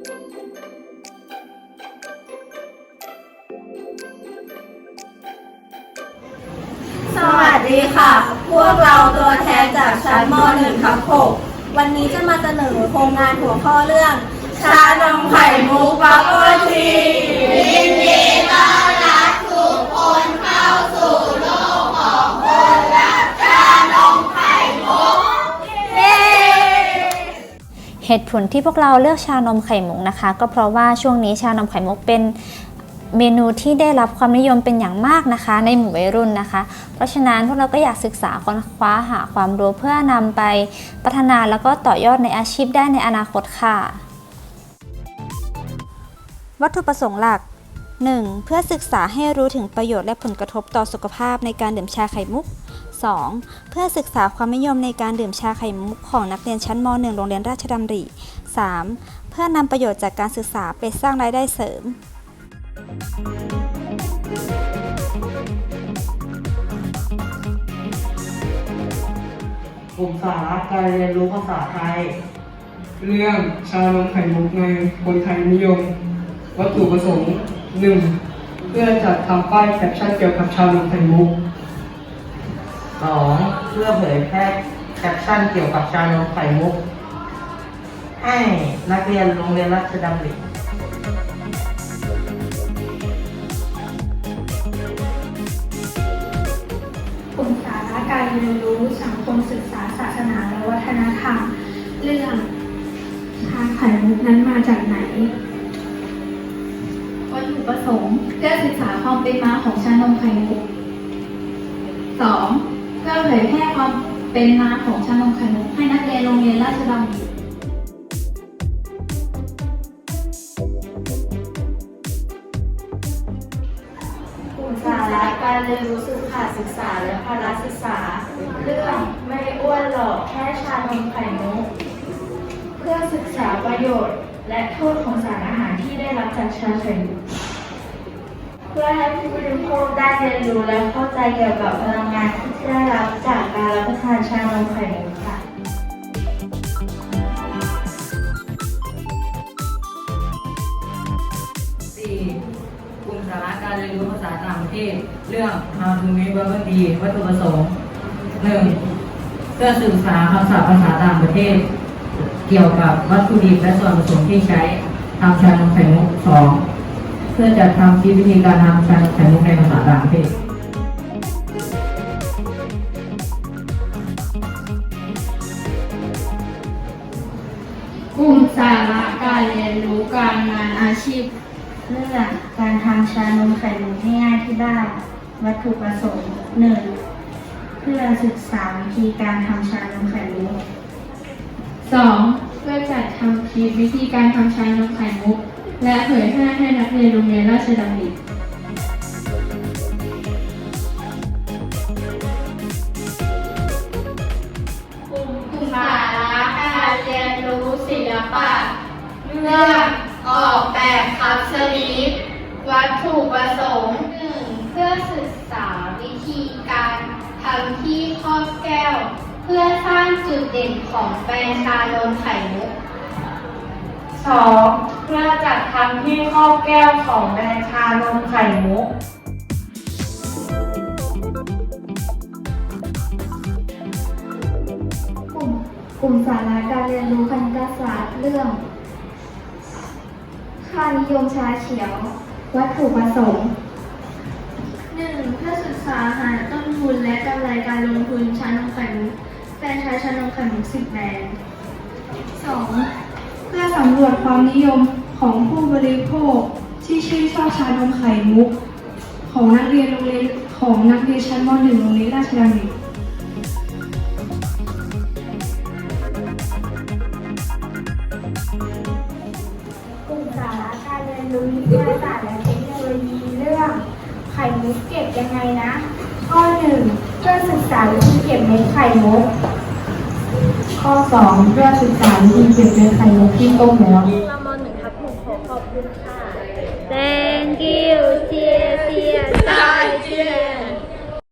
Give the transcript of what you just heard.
สวัสดีค่ะ พวกเราตัวแทนจากชั้นม .1 ทับ6วันนี้จะมาเสนอโครงงานหัวข้อเรื่องชานมไข่มุกบับเบิ้ลที เหตุผลที่พวกเราเลือกชานมไข่มุกนะคะ ก็เพราะว่าช่วงนี้ชานมไข่มุกเป็นเมนูที่ได้รับความนิยมเป็นอย่างมากนะคะ ในหมู่วัยรุ่นนะคะ เพราะฉะนั้นพวกเราก็อยากศึกษาค้นคว้าหาความรู้เพื่อนำไปพัฒนาแล้วก็ต่อยอดในอาชีพได้ในอนาคตค่ะ วัตถุประสงค์หลัก 1. เพื่อศึกษาให้รู้ถึงประโยชน์และผลกระทบต่อสุขภาพในการดื่มชาไข่มุก 2. เพื่อศึกษาความนิยมในการดื่มชาไข่มุกของนักเรียนชั้นม .1 โรงเรียนราชดำริ 3. เพื่อนำประโยชน์จากการศึกษาไปสร้างรายได้เสริม กลุ่มสาระการเรียนรู้ภาษาไทย เรื่องชานมไข่มุกในคนไทยนิยม วัตถุประสงค์ 1. เพื่อจัดทำป้ายแคปชั่นเกี่ยวกับชานมไข่มุก 2. เพื่อเผยแพร่แคปชั่นเกี่ยวกับชานมไข่มุก ให้นักเรียนโรงเรียนราชดำริกลุ่มสาระการเรียนรู้สังคมศึกษาศาสนาและวัฒนธรรม เรื่องชาไข่มุกนั้นมาจากไหนวัตถุประสงค์เพื่อศึกษาความเป็นมาของชานมไข่มุก 2. เพื่อเผยแพร่ความเป็นมาของชานมไข่มุกให้นักเรียนโรงเรียนราชดำริกลุ่มสาระการเรียนรู้สื่อขาดศึกษาและพละศึกษา เรื่องไม่อ้วนหรอกแค่ชานมไข่มุกเพื่อศึกษาประโยชน์ และโทษของสารอาหารที่ได้รับจากชาไข่มุก เพื่อให้ผู้บริโภคได้เรียนรู้และเข้าใจเกี่ยวกับพลังงานที่ได้รับจากการรับประทานชานมไข่มุกค่ะ 4. กลุ่มสาระการเรียนรู้ภาษาต่างประเทศ เรื่อง How to make bubble tea วัตถุประสงค์ 1. เพื่อศึกษาคำศัพท์ภาษาต่างประเทศ เกี่ยวกับวัตถุดิบและส่วนผสมที่ใช้ทำชานมไข่มุก 2. เพื่อจัดทำคลิปวิธีการทำชานมไข่มุกในภาษาต่างประเทศกลุ่มสาระการเรียนรู้การงานอาชีพ เรื่องการทำชานมไข่มุกให้ง่ายที่บ้านวัตถุประสงค์หนึ่งเพื่อศึกษาวิธีการทำชานมไข่มุก 2. เพื่อจัดทำคลิปวิธีการทำชานมไข่มุก และเผยแพร่ให้นักเรียนโรงเรียนราชดำริกลุ่มสาระการเรียนรู้ศิลปะเรื่องออกแบบคัพสลีปวัตถุประสงค์หนึ่งเพื่อศึกษาวิธีการทำที่ครอบแก้ว เพื่อสร้างจุดเด่นของแบรนด์ชานมไข่มุก 2. เพื่อจัดทำที่ครอบแก้วของแบรนด์ชานมไข่มุก กลุ่มกลุ่มสาระการเรียนรู้คณิตศาสตร์เรื่อง ค่านิยมชาเขียว วัตถุประสงค์ 1. เพื่อศึกษาหาต้นทุนและกำไรการลงทุนชานมไข่มุกแฟรนไชส์ชานมไข่มุก10แบรนด์ 2. เพื่อสำรวจความนิยมของผู้บริโภคที่ชื่นชอบชานมไข่มุก ของนักเรียนโรงเรียนของนักเรียนชั้นม .1 โรงเรียนราชดำริกลุ่มสาระการเรียนรู้วิทยาศาสตร์และเทคโนโลยีเรื่องไข่มุกเก็บยังไงนะ ข้อ 1 เพื่อศึกษาวิธีเก็บเม็ดไข่มุก ข้อ 2 เพื่อศึกษาวิธีเก็บเม็ดไข่นกที่ต้มแล้ว มมหนึ่งทับหกขอขอบคุณค่ะ thank you เชีย